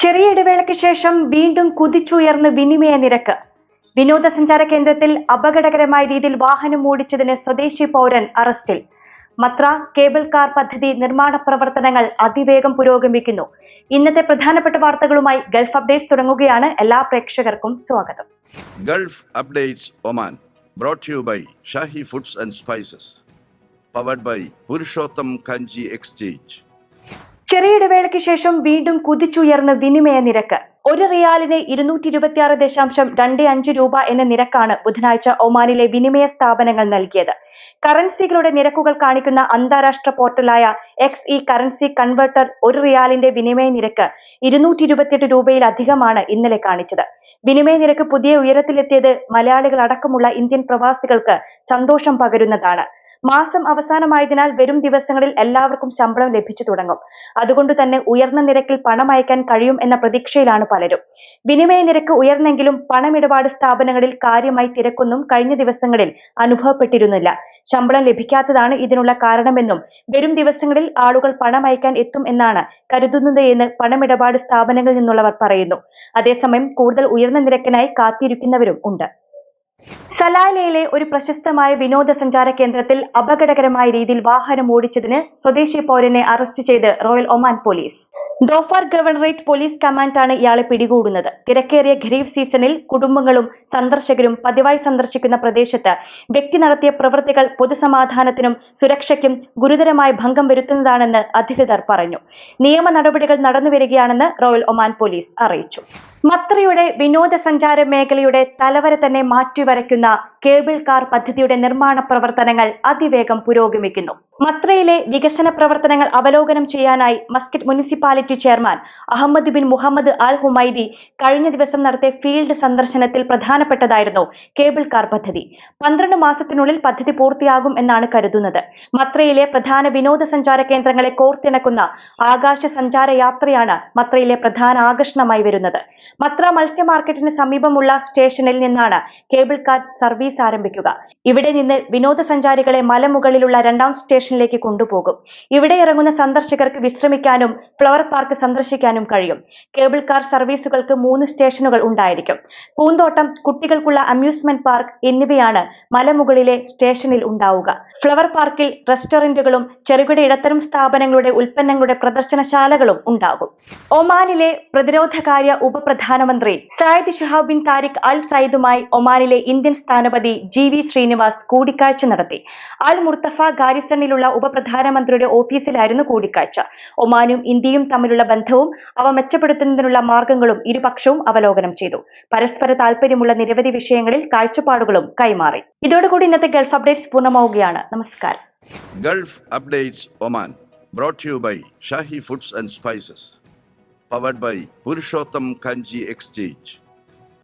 ചെറിയ ഇടവേളയ്ക്ക് ശേഷം വീണ്ടും കുതിച്ചുയർന്ന് വിനിമയ നിരക്ക്. വിനോദസഞ്ചാര കേന്ദ്രത്തിൽ അപകടകരമായ രീതിയിൽ വാഹനം ഓടിച്ചതിന് സ്വദേശി പൗരൻ അറസ്റ്റിൽ. മത്ര കേബിൾ കാർ പദ്ധതി നിർമ്മാണ പ്രവർത്തനങ്ങൾ അതിവേഗം പുരോഗമിക്കുന്നു. ഇന്നത്തെ പ്രധാനപ്പെട്ട വാർത്തകളുമായി ഗൾഫ് അപ്ഡേറ്റ്സ് തുടങ്ങുകയാണ്. എല്ലാ പ്രേക്ഷകർക്കും സ്വാഗതം. Gulf updates Oman brought you by Shahi foods and spices powered by Purushottam Kanji Kanji Exchange. ചെറിയ ഇടവേളയ്ക്ക് ശേഷം വീണ്ടും കുതിച്ചുയർന്ന വിനിമയ നിരക്ക്. ഒരു റിയാലിന് ഇരുന്നൂറ്റി ഇരുപത്തി ആറ് ദശാംശം രണ്ട് അഞ്ച് രൂപ എന്ന നിരക്കാണ് ബുധനാഴ്ച ഒമാനിലെ വിനിമയ സ്ഥാപനങ്ങൾ നൽകിയത്. കറൻസികളുടെ നിരക്കുകൾ കാണിക്കുന്ന അന്താരാഷ്ട്ര പോർട്ടലായ എക്സ് ഇ കറൻസി കൺവെർട്ടർ ഒരു റിയാലിന്റെ വിനിമയ നിരക്ക് ഇരുന്നൂറ്റി ഇരുപത്തിയെട്ട് രൂപയിലധികമാണ് ഇന്നലെ കാണിച്ചത്. വിനിമയ നിരക്ക് പുതിയ ഉയരത്തിലെത്തിയത് മലയാളികൾ അടക്കമുള്ള ഇന്ത്യൻ പ്രവാസികൾക്ക് സന്തോഷം പകരുന്നതാണ്. മാസം അവസാനമായതിനാൽ വരും ദിവസങ്ങളിൽ എല്ലാവർക്കും ശമ്പളം ലഭിച്ചു തുടങ്ങും. അതുകൊണ്ട് തന്നെ ഉയർന്ന നിരക്കിൽ പണം അയക്കാൻ കഴിയും എന്ന പ്രതീക്ഷയിലാണ് പലരും. വിനിമയ നിരക്ക് ഉയർന്നെങ്കിലും പണമിടപാട് സ്ഥാപനങ്ങളിൽ കാര്യമായി തിരക്കൊന്നും കഴിഞ്ഞ ദിവസങ്ങളിൽ അനുഭവപ്പെട്ടിരുന്നില്ല. ശമ്പളം ലഭിക്കാത്തതാണ് ഇതിനുള്ള കാരണമെന്നും വരും ദിവസങ്ങളിൽ ആളുകൾ പണം അയക്കാൻ എത്തും എന്നാണ് കരുതുന്നത് എന്ന് പണമിടപാട് സ്ഥാപനങ്ങളിൽ നിന്നുള്ളവർ പറയുന്നു. അതേസമയം കൂടുതൽ ഉയർന്ന നിരക്കിനായി കാത്തിരിക്കുന്നവരും ഉണ്ട്. സലാലയിലെ ഒരു പ്രശസ്തമായ വിനോദസഞ്ചാര കേന്ദ്രത്തിൽ അപകടകരമായ രീതിയിൽ വാഹനം ഓടിച്ചതിന് സ്വദേശി പൗരനെ അറസ്റ്റ് ചെയ്ത് royal Oman police. Dhofar governorate police കമാൻഡാണ് ഇയാളെ പിടികൂടുന്നത്. തിരക്കേറിയ ഖരീഫ് സീസണിൽ കുടുംബങ്ങളും സന്ദർശകരും പതിവായി സന്ദർശിക്കുന്ന പ്രദേശത്ത് വ്യക്തി നടത്തിയ പ്രവൃത്തികൾ പൊതുസമാധാനത്തിനും സുരക്ഷയ്ക്കും ഗുരുതരമായ ഭംഗം വരുത്തുന്നതാണെന്ന് അധികൃതർ പറഞ്ഞു. നിയമ നടപടികൾ നടന്നുവരികയാണെന്ന് റോയൽ ഒമാൻ പോലീസ് അറിയിച്ചു. മത്രയുടെ വിനോദസഞ്ചാര മേഖലയുടെ തലവരെ തന്നെ മാറ്റിവരയ്ക്കുന്ന കേബിൾ കാർ പദ്ധതിയുടെ നിർമ്മാണ പ്രവർത്തനങ്ങൾ അതിവേഗം പുരോഗമിക്കുന്നു. മത്രയിലെ വികസന പ്രവർത്തനങ്ങൾ അവലോകനം ചെയ്യാനായി Muscat municipality chairman Ahmed bin Mohammed Al Humaidi കഴിഞ്ഞ ദിവസം നടത്തിയ ഫീൽഡ് സന്ദർശനത്തിൽ പ്രധാനപ്പെട്ടതായിരുന്നു കേബിൾ കാർ പദ്ധതി. പന്ത്രണ്ട് മാസത്തിനുള്ളിൽ പദ്ധതി പൂർത്തിയാകും എന്നാണ് കരുതുന്നത്. മത്രയിലെ പ്രധാന വിനോദസഞ്ചാര കേന്ദ്രങ്ങളെ കോർത്തിണക്കുന്ന ആകാശ സഞ്ചാര യാത്രയാണ് മത്രയിലെ പ്രധാന ആകർഷണമായി വരുന്നത്. മത്ര മത്സ്യ മാർക്കറ്റിന് സമീപമുള്ള സ്റ്റേഷനിൽ നിന്നാണ് കേബിൾ കാർ സർവീസ് ആരംഭിക്കുക. ഇവിടെ നിന്ന് വിനോദസഞ്ചാരികളെ മലമുകളിലുള്ള രണ്ടാം സ്റ്റേഷനിലേക്ക് കൊണ്ടുപോകും. ഇവിടെ ഇറങ്ങുന്ന സന്ദർശകർക്ക് വിശ്രമിക്കാനും ഫ്ലവർ പാർക്ക് സന്ദർശിക്കാനും കഴിയും. കേബിൾ കാർ സർവീസുകൾക്ക് മൂന്ന് സ്റ്റേഷനുകൾ ഉണ്ടായിരിക്കും. പൂന്തോട്ടം കുട്ടികൾക്കുള്ള അമ്യൂസ്മെന്റ് പാർക്ക് എന്നിവയാണ് മലമുകളിലെ സ്റ്റേഷനിൽ ഉണ്ടാവുക. ഫ്ലവർ പാർക്കിൽ റെസ്റ്റോറന്റുകളും ചെറുകിട ഇടത്തരം സ്ഥാപനങ്ങളുടെ ഉൽപ്പന്നങ്ങളുടെ പ്രദർശനശാലകളും ഉണ്ടാകും. ഒമാനിലെ പ്രതിരോധകാര്യ ഉപപ്രധാനമന്ത്രി Sayyid Shihab bin Tariq Al സയ്യിദുമായി ഒമാനിലെ ഇന്ത്യൻ സ്ഥാനപതി ജി വി ശ്രീനിവാസ് കൂടിക്കാഴ്ച നടത്തി. അൽ മുർത്തഫ ഗാരിസണിലുള്ള ഉപപ്രധാനമന്ത്രിയുടെ ഓഫീസിലായിരുന്നു കൂടിക്കാഴ്ച ഒമാനും ഇന്ത്യയും തമ്മിലുള്ള ബന്ധവും അവ മെച്ചപ്പെടുത്തുന്നതിനുള്ള മാർഗങ്ങളും ഇരുപക്ഷവും അവലോകനം ചെയ്തു പരസ്പര താൽപര്യമുള്ള നിരവധി വിഷയങ്ങളിൽ കാഴ്ചപ്പാടുകളും കൈമാറി ഇതോടുകൂടി ഇന്നത്തെ ഗൾഫ് അപ്ഡേറ്റ്സ് പൂർണമാവുകയാണ് നമസ്കാരം Gulf Updates Oman brought to you by Shahi Foods and Spices. Powered by Purushottam Kanji Exchange.